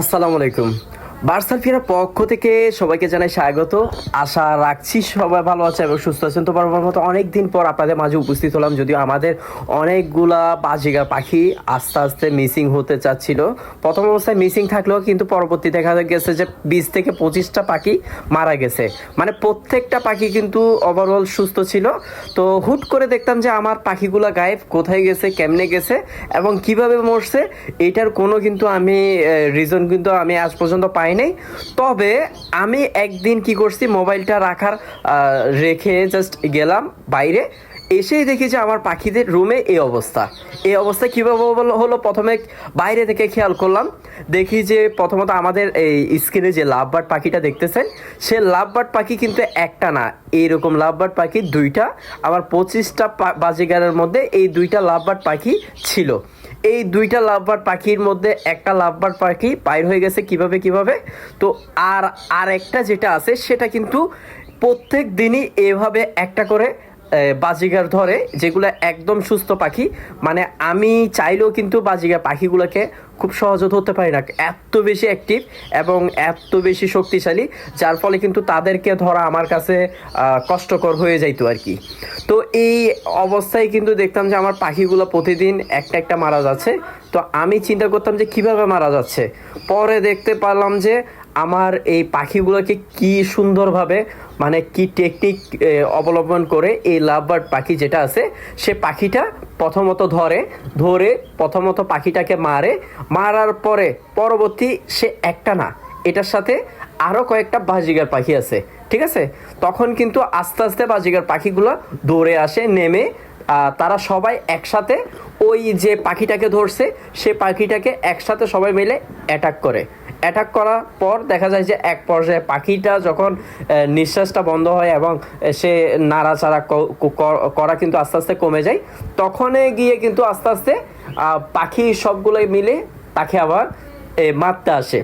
আসসালামু আলাইকুম। বার্সাল ফিরার পক্ষ থেকে সবাইকে জানাই স্বাগত। আশা রাখছি সবাই ভালো আছে এবং সুস্থ আছেন। তো বরাবর মতো অনেক দিন পর আপনাদের মাঝে উপস্থিত হলাম, যদিও আমাদের অনেকগুলা বাজিগার পাখি আস্তে আস্তে মিসিং হতে চাচ্ছিল। প্রথম অবস্থায় মিসিং থাকলেও কিন্তু পরবর্তী দেখা গেছে যে বিশ থেকে পঁচিশটা পাখি মারা গেছে। মানে প্রত্যেকটা পাখি কিন্তু ওভারঅল সুস্থ ছিল। তো হুট করে দেখতাম যে আমার পাখিগুলো গায়েব কোথায় গেছে, কেমনে গেছে এবং কীভাবে মরছে, এটার কোনো কিন্তু আমি রিজন কিন্তু আমি আজ পর্যন্ত পাই নাই। তবে আমি একদিন কি করছি মোবাইলটা রাখার রেখে জাস্ট গেলাম বাইরে। এসেই দেখি যে আমার পাখিদের রুমে এই অবস্থা। এই অবস্থা কীভাবে হলো- প্রথমে বাইরে থেকে খেয়াল করলাম। দেখি যে প্রথমত আমাদের এই স্ক্রিনে যে লাভবার্ড পাখিটা দেখতেছেন, সে লাভবার্ড পাখি কিন্তু একটা না, এইরকম লাভবার্ড পাখি দুইটা, আবার পঁচিশটা বাজিগারের মধ্যে এই দুইটা লাভবার্ড পাখি ছিল। এই দুইটা লাভবার্ড পাখির মধ্যে একটা লাভবার্ড পাখি বাইর হয়ে গেছে কীভাবে কীভাবে? তো আর আর একটা যেটা আছে, সেটা কিন্তু প্রত্যেক দিনই এভাবে একটা করে বাজিগার ধরে, যেগুলো একদম সুস্থ পাখি। মানে আমি চাইলেও কিন্তু বাজিগার পাখিগুলোকে খুব সহজে ধরতে পারি না। এত বেশি অ্যাক্টিভ এবং এত বেশি শক্তিশালী, যার ফলে কিন্তু তাদেরকে ধরা আমার কাছে কষ্টকর হয়ে যাইতো আর কি। তো এই অবস্থায় কিন্তু দেখতাম যে আমার পাখিগুলো প্রতিদিন একটা একটা মারা যাচ্ছে। তো আমি চিন্তা করতাম যে কীভাবে মারা যাচ্ছে। পরে দেখতে পারলাম যে আমার এই পাখিগুলোকে কি সুন্দরভাবে মানে কি টেকনিক অবলম্বন করে এই লাভবার্ড পাখি যেটা আছে, সে পাখিটা প্রথমত ধরে ধরে প্রথমত পাখিটাকে মারে। মারার পরে পরবর্তী সে একটা না, এটার সাথে আরও কয়েকটা বাজিগার পাখি আছে, ঠিক আছে? তখন কিন্তু আস্তে আস্তে বাজিগার পাখিগুলো দৌড়ে আসে, নেমে তারা সবাই একসাথে ওই যে পাখিটাকে ধরছে, সে পাখিটাকে একসাথে সবাই মিলে অ্যাটাক করে। অ্যাটাক করার পর দেখা যায় যে এক পর্যায়ে পাখিটা যখন নিঃশ্বাসটা বন্ধ হয় এবং সে নাড়াচাড়া করা কিন্তু আস্তে আস্তে কমে যায়। তখনই গিয়ে কিন্তু আস্তে আস্তে পাখি সবগুলোই মিলে তাকে আবার মারতে আসে।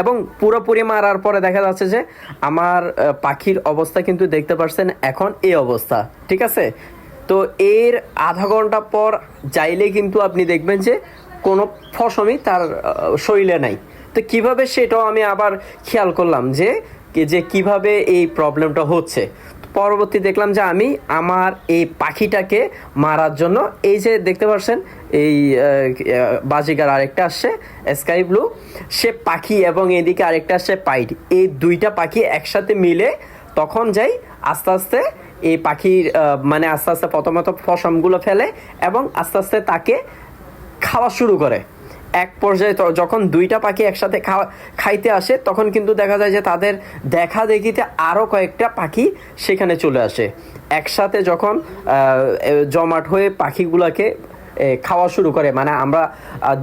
এবং পুরোপুরি মারার পরে দেখা যাচ্ছে যে, আমার পাখির অবস্থা কিন্তু দেখতে পাচ্ছেন এখন এই অবস্থা, ঠিক আছে? তো এর আধা ঘণ্টা পর যাইলে কিন্তু আপনি দেখবেন যে কোনো ফসমই তার শরীরে নাই। তো কীভাবে সেটাও আমি আবার খেয়াল করলাম যে যে কীভাবে এই প্রবলেমটা হচ্ছে। পরবর্তী দেখলাম যে আমি আমার এই পাখিটাকে মারার জন্য এই যে দেখতে পাচ্ছেন এই বাজিগার আরেকটা আসছে স্কাই ব্লু সে পাখি এবং এদিকে আরেকটা আসছে পাইট। এই দুইটা পাখি একসাথে মিলে তখন যাই আস্তে আস্তে এই পাখির মানে আস্তে আস্তে প্রথমত ফসমগুলো ফেলে এবং আস্তে আস্তে তাকে খাওয়া শুরু করে। এক পর্যায়ে যখন দুইটা পাখি একসাথে খাওয়া খাইতে আসে, তখন কিন্তু দেখা যায় যে তাদের দেখা দেখিতে আরও কয়েকটা পাখি সেখানে চলে আসে। একসাথে যখন জমাট হয়ে পাখিগুলোকে খাওয়া শুরু করে মানে আমরা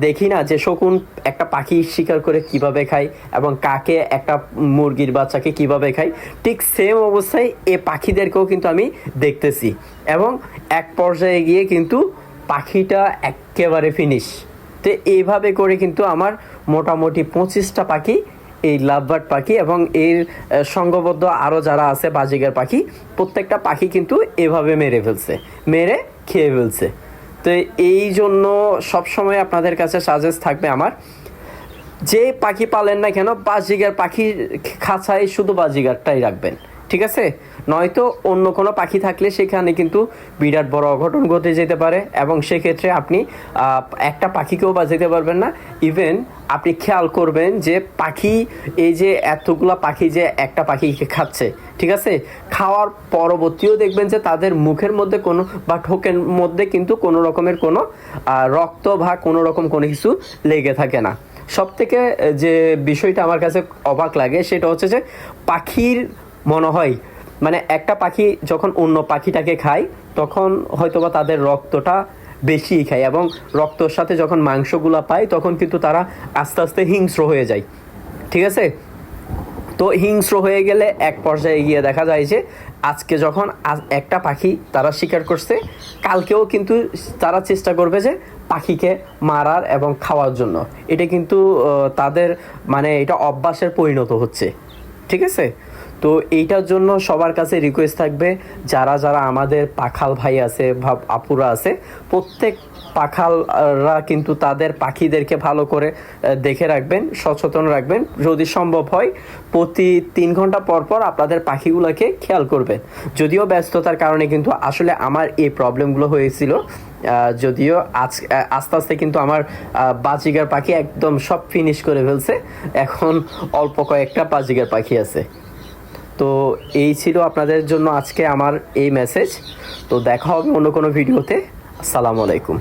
দেখি না যে শকুন একটা পাখি শিকার করে কীভাবে খায় এবং কাকে একটা মুরগির বাচ্চাকে কীভাবে খায়, ঠিক সেম অবস্থায় এ পাখিদেরকেও কিন্তু আমি দেখতেছি। এবং এক পর্যায়ে গিয়ে কিন্তু পাখিটা একেবারে ফিনিশ তো এইভাবে করে কিন্তু আমার মোটামুটি পঁচিশটা পাখি এই লাভবার্ড পাখি এবং এর সঙ্গবদ্ধ আরও যারা আছে বাজিগার পাখি, প্রত্যেকটা পাখি কিন্তু এভাবে মেরে ফেলছে, মেরে খেয়ে ফেলছে। তো এই জন্য সবসময় আপনাদের কাছে সাজেস্ট থাকবে আমার, যে পাখি পালেন না কেন, বাজিগার পাখির খাঁচায় শুধু বাজিগারটাই রাখবেন। ঠিক আছে? নয়তো অন্য কোনো পাখি থাকলে সেখানে কিন্তু বিরাট বড় অঘটন ঘটে যেতে পারে এবং সেক্ষেত্রে আপনি একটা পাখিকেও বাঁচাতে পারবেন না। ইভেন আপনি খেয়াল করবেন যে পাখি, এই যে এতগুলা পাখি যে একটা পাখিকে খাচ্ছে, ঠিক আছে? খাওয়ার পরবর্তীও দেখবেন যে তাদের মুখের মধ্যে কোনো বা ঠোকের মধ্যে কিন্তু কোনো রকমের কোনো রক্ত বা কোনো রকম কোনো কিছু লেগে থাকে না। সব থেকে যে বিষয়টা আমার কাছে অবাক লাগে সেটা হচ্ছে যে পাখির মনে হয়। মানে একটা পাখি যখন অন্য পাখিটাকে খায়, তখন হয়তোবা তাদের রক্তটা বেশি খায় এবং রক্তর সাথে যখন মাংসগুলা পায়, তখন কিন্তু তারা আস্তে আস্তে হিংস্র হয়ে যায়। ঠিক আছে? তো হিংস্র হয়ে গেলে এক পর্যায়ে গিয়ে দেখা যায় যে, আজকে যখন একটা পাখি তারা শিকার করছে, কালকেও কিন্তু তারা চেষ্টা করবে যে পাখিকে মারার এবং খাওয়ার জন্য। এটা কিন্তু তাদের মানে এটা অভ্যাসের পরিণত হচ্ছে। ঠিক আছে? তো এইটার জন্য সবার কাছে রিকোয়েস্ট থাকবে, যারা যারা আমাদের পাখাল ভাই আছে বা আপুরা আছে, প্রত্যেক পাখালরা কিন্তু তাদের পাখিদেরকে ভালো করে দেখে রাখবেন, সচেতন রাখবেন। যদি সম্ভব হয়, প্রতি তিন ঘণ্টা পর পর আপনাদের পাখিগুলোকে খেয়াল করবেন। যদিও ব্যস্ততার কারণে কিন্তু আসলে আমার এই প্রবলেমগুলো হয়েছিল। যদিও আজ আস্তে আস্তে কিন্তু আমার বাজিগার পাখি একদম সব ফিনিশ করে ফেলছে। এখন অল্প কয়েকটা বাজিগার পাখি আছে। তো এই ছিল আপনাদের জন্য আজকে আমার এই মেসেজ তো দেখা হবে অন্য কোনো ভিডিওতে আসসালামু আলাইকুম।